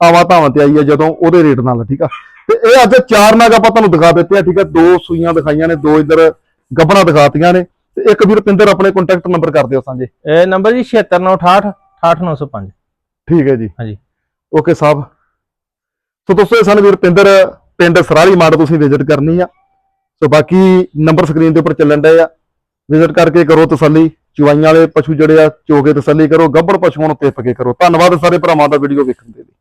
ਆਵਾ ਧਾਵਾਂ ਤੇ ਆਈ ਆ ਜਦੋਂ ਉਹਦੇ ਰੇਟ ਨਾਲ ਠੀਕ ਆ। ਤੇ ਇਹ ਅੱਜ ਚਾਰ ਨਗ ਆਪਾਂ ਤੁਹਾਨੂੰ ਦਿਖਾ ਦਿੱਤੇ ਆ ਠੀਕ ਆ। ਦੋ ਸੂਈਆਂ ਦਿਖਾਈਆਂ ਨੇ ਦੋ ਇਧਰ ਗੱਬਣਾ ਦਿਖਾਤੀਆਂ ਨੇ। ਤੇ ਇੱਕ ਵੀਰ ਪਿੰਦਰ ਆਪਣੇ ਕੰਟੈਕਟ ਨੰਬਰ ਕਰ ਦਿਓ ਸਾਂਝੇ। ਇਹ ਨੰਬਰ ਜੀ 76968 68905 ਠੀਕ ਹੈ ਜੀ। ਹਾਂਜੀ। ਓਕੇ ਸਾਹਿਬ। ਸੋ ਦੋਸਤੋ ਇਹ ਸਨ ਵੀਰ ਪਿੰਦਰ ਪਿੰਡ ਸਰਾਲੀ ਮਾੜ ਤੁਸੀਂ ਵਿਜ਼ਿਟ ਕਰਨੀ ਆ। ਸੋ ਬਾਕੀ ਨੰਬਰ ਸਕਰੀਨ ਦੇ ਉੱਪਰ ਚੱਲਣ ਡਏ ਆ। ਵਿਜ਼ਿਟ ਕਰਕੇ ਕਰੋ ਤਸੱਲੀ। ਚੁਆਈਆਂ ਵਾਲੇ ਪਸ਼ੂ ਜਿਹੜੇ ਆ ਚੋ ਕੇ ਤਸੱਲੀ ਕਰੋ। ਗੱਭਣ ਪਸ਼ੂਆਂ ਨੂੰ ਤਿੱਪ ਕੇ ਕਰੋ। ਧੰਨਵਾਦ ਸਾਰੇ ਭਰਾਵਾਂ ਦਾ ਵੀਡੀਓ ਵੇਖਣ ਦੇ ਲਈ।